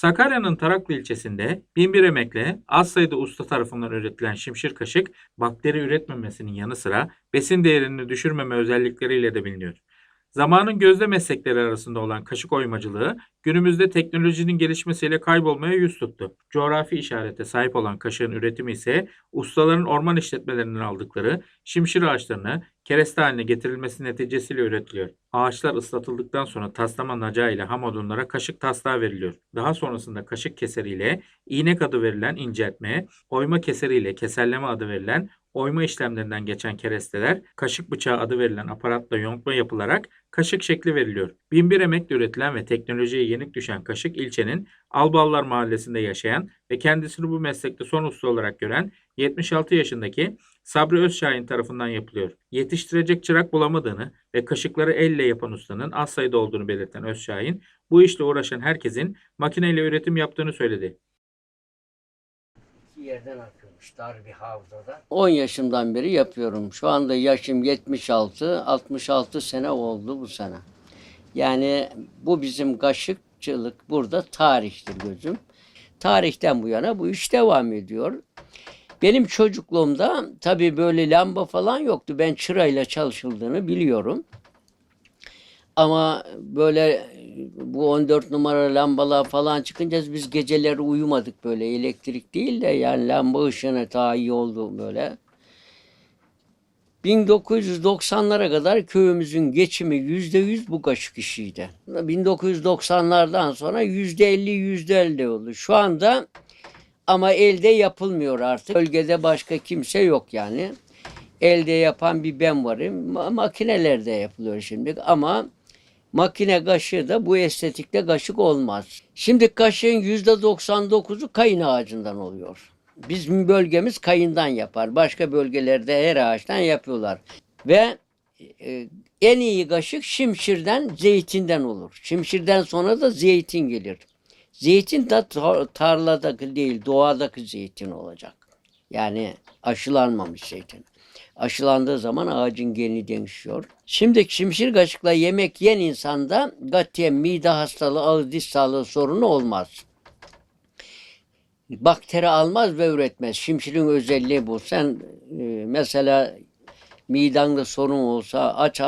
Sakarya'nın Taraklı ilçesinde binbir emekle az sayıda usta tarafından üretilen şimşir kaşık bakteri üretmemesinin yanı sıra besin değerini düşürmeme özellikleriyle de biliniyor. Zamanın gözde meslekleri arasında olan kaşık oymacılığı günümüzde teknolojinin gelişmesiyle kaybolmaya yüz tuttu. Coğrafi işarete sahip olan kaşığın üretimi ise ustaların orman işletmelerinden aldıkları şimşir ağaçlarını kereste haline getirilmesi neticesiyle üretiliyor. Ağaçlar ıslatıldıktan sonra taslama nacağı ile ham odunlara kaşık taslağı veriliyor. Daha sonrasında kaşık keseriyle iğnek adı verilen inceltme, oyma keseriyle keserleme adı verilen oyma işlemlerinden geçen keresteler kaşık bıçağı adı verilen aparatla yontma yapılarak kaşık şekli veriliyor. Binbir emekle üretilen ve teknolojiye yenik düşen kaşık ilçenin Alballar mahallesinde yaşayan ve kendisini bu meslekte son usta olarak gören 76 yaşındaki Sabri Özşahin tarafından yapılıyor. Yetiştirecek çırak bulamadığını ve kaşıkları elle yapan ustanın az sayıda olduğunu belirten Özşahin, bu işle uğraşan herkesin makineyle üretim yaptığını söyledi. Yerden akıyormuş dar bir havzada. 10 yaşımdan beri yapıyorum. Şu anda yaşım 76, 66 sene oldu bu sene. Yani bu bizim kaşıkçılık burada tarihtir gözüm. Tarihten bu yana bu iş devam ediyor. Benim çocukluğumda tabii böyle lamba falan yoktu. Ben çırayla çalışıldığını biliyorum. Ama böyle bu 14 numara lambalar falan çıkınca biz geceleri uyumadık böyle elektrik değil de yani lamba ışığına ta iyi oldu böyle. 1990'lara kadar köyümüzün geçimi %100 bu kaşık işiydi. 1990'lardan sonra %50 %50 oldu. Şu anda ama elde yapılmıyor artık. Bölgede başka kimse yok yani. Elde yapan bir ben varım. Ma- Makinelerde yapılıyor şimdi ama makine kaşığı da bu estetikte kaşık olmaz. Şimdi kaşığın %99'u kayın ağacından oluyor. Bizim bölgemiz kayından yapar. Başka bölgelerde her ağaçtan yapıyorlar. Ve e, en iyi kaşık şimşirden, zeytinden olur. Şimşirden sonra da zeytin gelir. Zeytin de tar- tarladaki değil, doğadaki zeytin olacak. Yani aşılanmamış zeytin. Aşılandığı zaman ağacın geni değişiyor. Şimdi şimşir kaşıkla yemek yiyen insanda katiyen mide hastalığı, ağız diş sağlığı sorunu olmaz. Bakteri almaz ve üretmez. Şimşirin özelliği bu. Sen e, mesela midende sorun olsa aç e,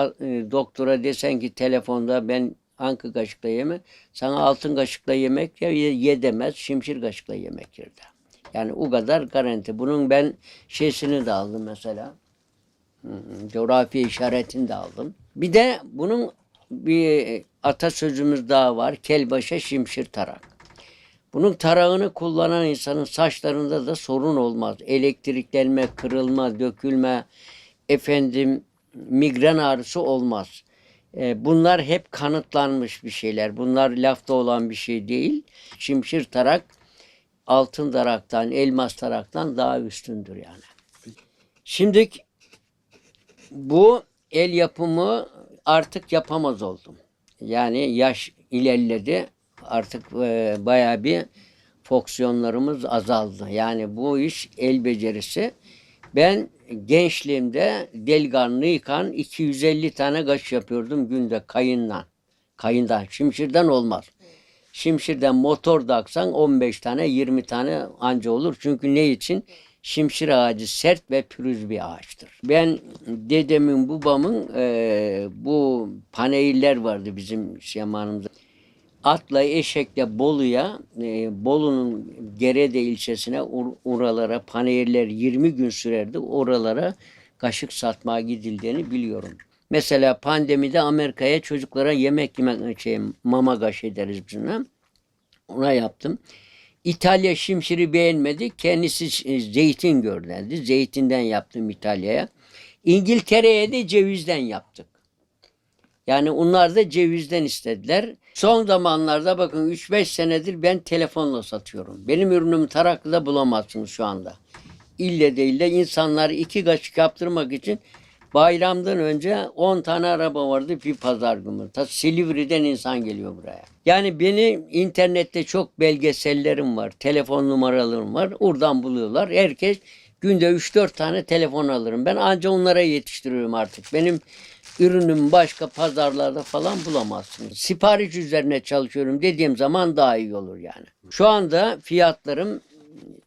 doktora desen ki telefonda ben hangi kaşıkla yeme sana altın kaşıkla yemek ye, ye demez şimşir kaşıkla yemek yer de. Yani o kadar garanti. Bunun ben şeysini de aldım mesela. Coğrafi işaretini de aldım. Bir de bunun bir atasözümüz daha var. Kelbaşa şimşir tarak. Bunun tarağını kullanan insanın saçlarında da sorun olmaz. Elektriklenme, kırılma, dökülme, efendim migren ağrısı olmaz. E, bunlar hep kanıtlanmış bir şeyler. Bunlar lafta olan bir şey değil. Şimşir tarak altın taraktan, elmas taraktan daha üstündür yani. Şimdi bu el yapımı artık yapamaz oldum. Yani yaş ilerledi. Artık e, bayağı bir fonksiyonlarımız azaldı. Yani bu iş el becerisi. Ben gençliğimde delganlıyken 250 tane kaş yapıyordum günde kayından. Kayından. Şimşirden olmaz. Şimşirden motor da aksan 15 tane 20 tane anca olur. Çünkü ne için? Şimşir ağacı sert ve pürüz bir ağaçtır. Ben dedemin babamın eee, bu paneyiller vardı bizim zamanımızda. Atla eşekle Bolu'ya, e, Bolu'nun Gerede ilçesine oralara paneyirler 20 gün sürerdi. Oralara kaşık satmaya gidildiğini biliyorum. Mesela pandemide Amerika'ya çocuklara yemek yemek şey, mama kaş ederiz biz ona. Ona yaptım. İtalya şimşiri beğenmedi. Kendisi e, zeytin gönderdi. Zeytinden yaptım İtalya'ya. İngiltere'ye de cevizden yaptık. Yani onlar da cevizden istediler. Son zamanlarda bakın 3-5 senedir ben telefonla satıyorum. Benim ürünümü Taraklı'da bulamazsınız şu anda. İlle değil de insanlar iki kaşık yaptırmak için bayramdan önce 10 tane araba vardı bir pazar günü. Ta Silivri'den insan geliyor buraya. Yani benim internette çok belgesellerim var. Telefon numaralarım var. Oradan buluyorlar. Herkes günde 3-4 tane telefon alırım. Ben anca onlara yetiştiriyorum artık. Benim ürünün başka pazarlarda falan bulamazsınız. Sipariş üzerine çalışıyorum dediğim zaman daha iyi olur yani. Şu anda fiyatlarım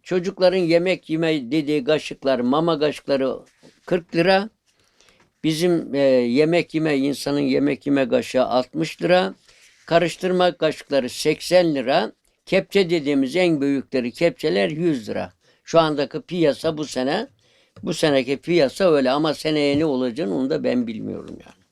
çocukların yemek yeme dediği kaşıklar, mama kaşıkları 40 lira. Bizim e, yemek yeme, insanın yemek yeme kaşığı 60 lira. Karıştırma kaşıkları 80 lira. Kepçe dediğimiz en büyükleri kepçeler 100 lira. Şu andaki piyasa bu sene bu seneki piyasa öyle ama seneye ne olacağını onu da ben bilmiyorum yani.